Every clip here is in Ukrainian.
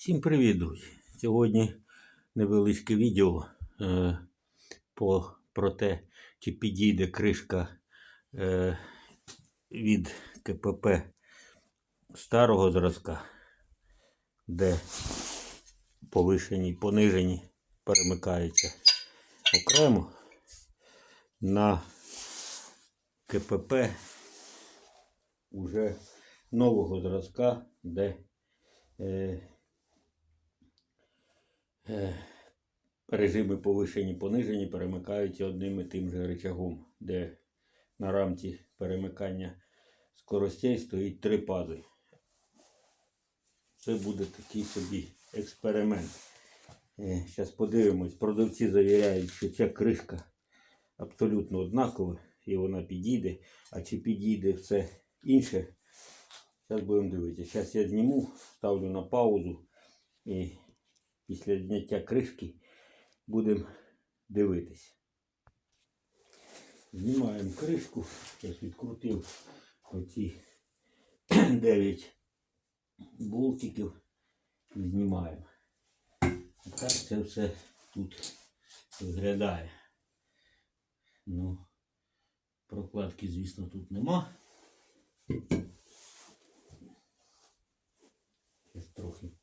Всім привіт, друзі! Сьогодні невеличке відео е, по, про те, чи підійде кришка е, від КПП старого зразка, де повишені і понижені перемикаються окремо на КПП уже нового зразка, де е, режими повишені понижені перемикаються одним і тим же рычагом, де на рамці перемикання скоростей стоїть три пази. Це буде такий собі експеримент. Зараз подивимось. Продавці завіряють, що ця кришка абсолютно однакова і вона підійде. А чи підійде все інше? Зараз будемо дивитися. Зараз я зніму, ставлю на паузу і після зняття кришки будемо дивитись. Знімаємо кришку. Зараз відкрутив оці 9 болтиків і знімаємо. А так це все тут виглядає. Ну, прокладки, звісно, тут нема. Зараз трохи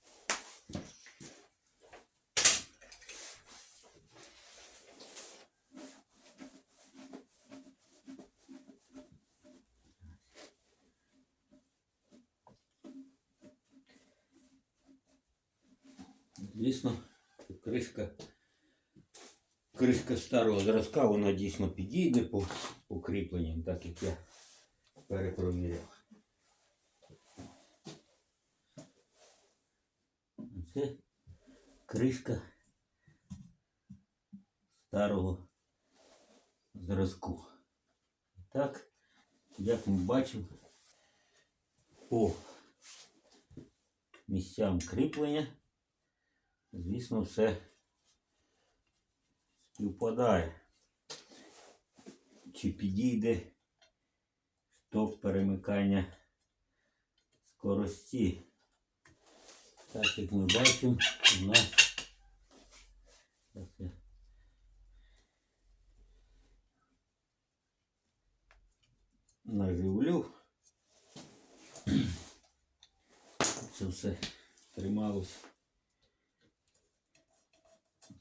Звісно, кришка, кришка старого зразка, вона дійсно підійде по укріпленням, так як я перепровіряв. Це кришка старого зразку. Так, як ми бачимо, по місцям кріплення звісно, все співпадає. Чи підійде шток перемикання скорості. Так як ми бачимо, у нас так, я наживлю. Це все трималось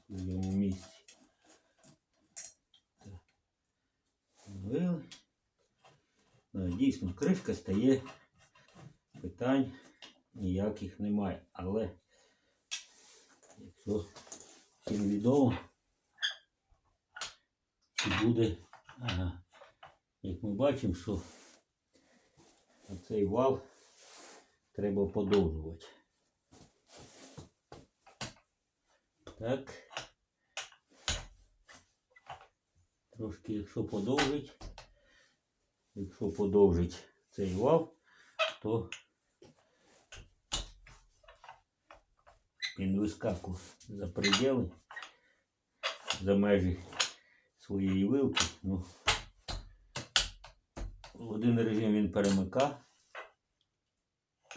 в своєму місці. Встановили. Ну, Дійсно, кришка стає, питань ніяких немає. Але якщо всім відомо, чи буде, ага, як ми бачимо, що цей вал треба подовжувати. Так. Трошки, якщо подовжить, якщо подовжить цей вал, то він вискакує за пределы, за межі своєї вилки. Ну, в один режим він перемика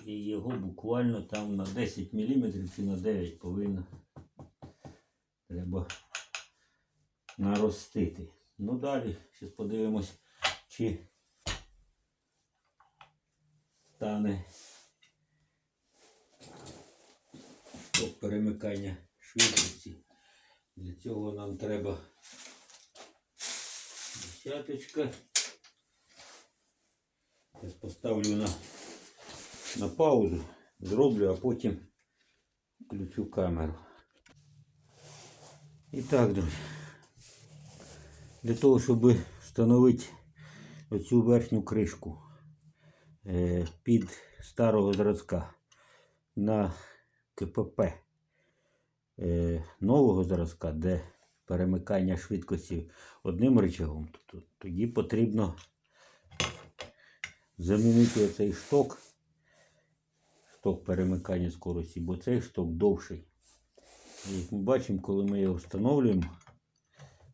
і його буквально там на 10 мм чи на 9 повинно треба наростити. Ну далі, зараз подивимось, чи стане перемикання швидкості. Для цього нам треба десяточка. Зараз поставлю на, на паузу, зроблю, а потім включу камеру. І так, друзі, для того, щоб встановити оцю верхню кришку е, під старого зразка на КПП е, нового зразка, де перемикання швидкості одним рычагом, тоді потрібно замінити оцей шток, шток перемикання скорості, бо цей шток довший. Як ми бачимо, коли ми його встановлюємо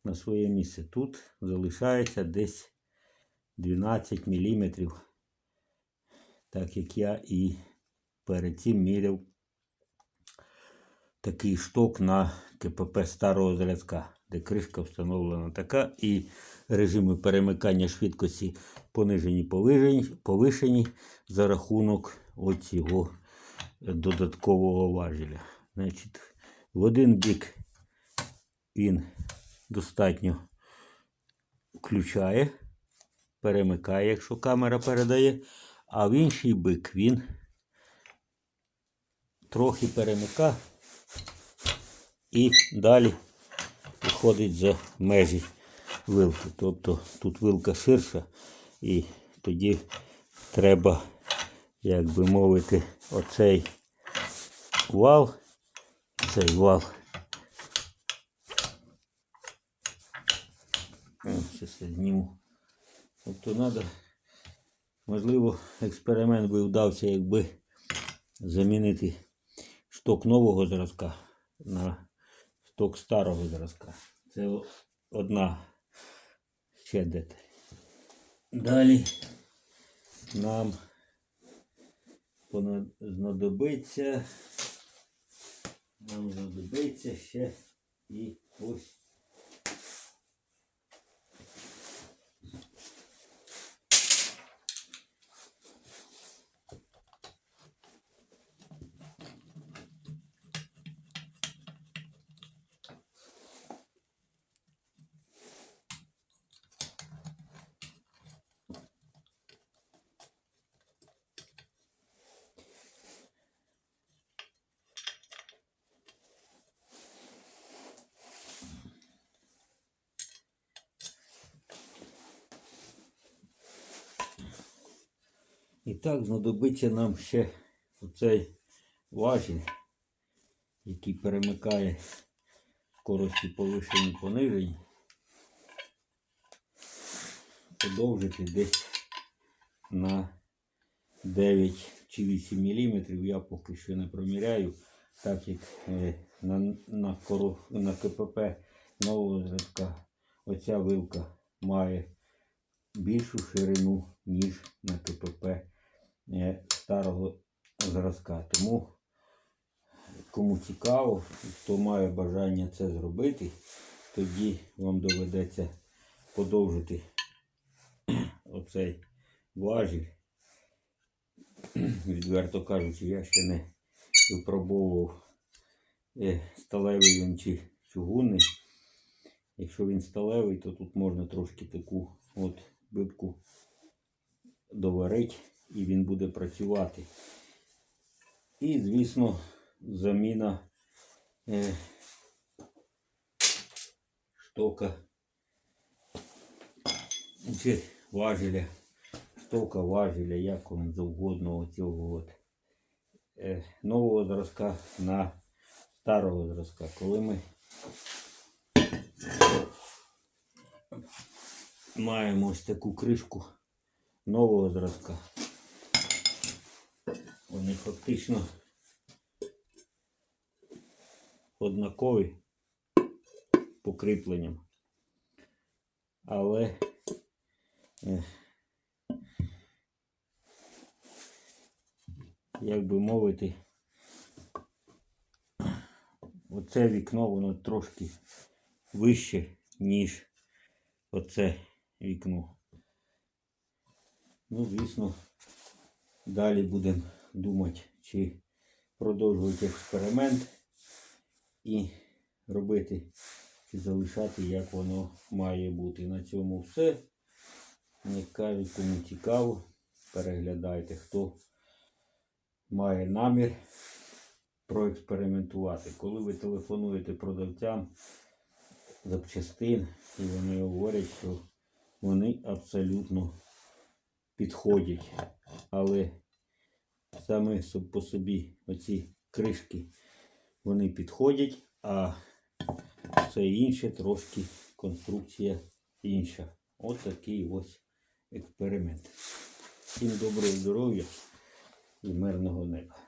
на своє місце, тут залишається десь 12 мм, так як я і перед цим міряв такий шток на КПП старого зразка, де кришка встановлена така, і режими перемикання швидкості понижені повишені за рахунок оцього додаткового важеля. Значить, в один бік він достатньо включає, перемикає, якщо камера передає, а в інший бік він трохи перемика і далі виходить за межі вилки. Тобто тут вилка ширша, і тоді треба, як би мовити, оцей вал, цей вал. Зніму. Тобто треба, можливо, експеримент би вдався, якби замінити шток нового зразка на шток старого зразка. Це одна ще деталь. Далі нам знадобиться, нам знадобиться ще і ось І так знадобиться нам ще оцей важіль, який перемикає скорості повишені понижені. Подовжити десь на 9 чи 8 мм. Я поки що не проміряю, так як е, на, на, коро- на КПП нового зразка оця вилка має більшу ширину, ніж на КПП старого зразка. Тому, кому цікаво, хто має бажання це зробити, тоді вам доведеться подовжити оцей важіль. Відверто кажучи, я ще не випробовував е, сталевий він чи чугунний. Якщо він сталевий, то тут можна трошки таку от бибку доварити і він буде працювати. І, звісно, заміна е, штока чи важеля, штока важеля, як вам завгодно оцього от, е, нового зразка на старого зразка. Коли ми маємо ось таку кришку нового зразка. Вони фактично однакові по кріпленням. Але е, як би мовити, оце вікно воно трошки вище, ніж оце вікно. Ну, звісно, далі будемо думати, чи продовжувати експеримент і робити, чи залишати, як воно має бути. На цьому все. Не кажуть, кому цікаво. Переглядайте, хто має намір проекспериментувати. Коли ви телефонуєте продавцям запчастин, і вони говорять, що вони абсолютно підходять. Але саме по собі оці кришки вони підходять, а це інше трошки конструкція інша. Ось такий ось експеримент. Всім доброго здоров'я і мирного неба.